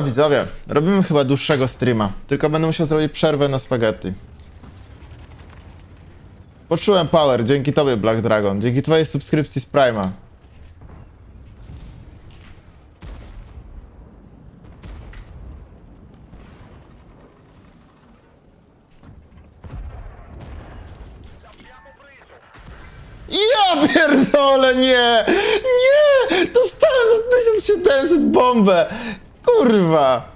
Widzowie, robimy chyba dłuższego streama, tylko będę musiał zrobić przerwę na spaghetti. Poczułem power dzięki tobie, Black Dragon, dzięki twojej subskrypcji z Prima. Ja pierdolę, nie! Nie! Dostałem za 1700 bombę! Kurwa!